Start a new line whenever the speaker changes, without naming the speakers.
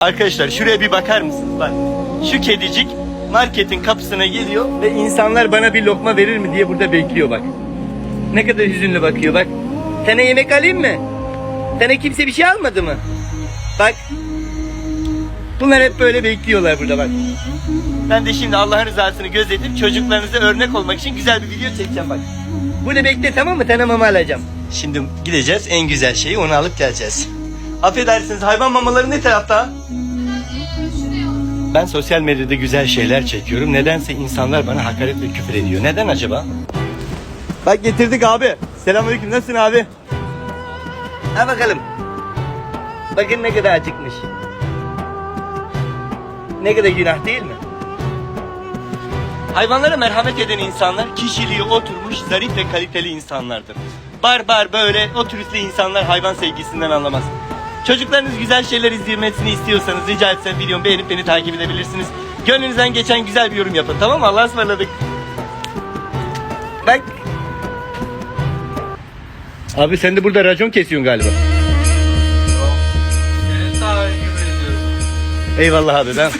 Arkadaşlar şuraya bir bakar mısınız? Bak şu kedicik marketin kapısına geliyor ve insanlar bana bir lokma verir mi diye burada bekliyor bak. Ne kadar hüzünlü bakıyor bak. Sana yemek alayım mı? Sana kimse bir şey almadı mı? Bak. Bunlar hep böyle bekliyorlar burada bak. Ben de şimdi Allah'ın rızasını gözetip çocuklarınıza örnek olmak için güzel bir video çekeceğim bak. Burada bekle tamam mı? Sana mama alacağım. Şimdi gideceğiz en güzel şeyi onu alıp geleceğiz. Affedersiniz hayvan mamaları ne tarafta? Ben sosyal medyada güzel şeyler çekiyorum. Nedense insanlar bana hakaret ve küfür ediyor. Neden acaba? Bak getirdik abi. Selamünaleyküm. Nasılsın abi? Ha bakalım. Bakın ne kadar acıkmış. Ne kadar günah değil mi? Hayvanlara merhamet eden insanlar kişiliği oturmuş zarif ve kaliteli insanlardır. Barbar böyle o türlü insanlar hayvan sevgisinden anlamaz. Çocuklarınız güzel şeyler izlemesini istiyorsanız rica etsem videomu beğenip beni takip edebilirsiniz. Gönlünüzden geçen güzel bir yorum yapın tamam mı? Allah'a ısmarladık. Bak. Abi sen de burada racon kesiyorsun galiba. Eyvallah abi ben.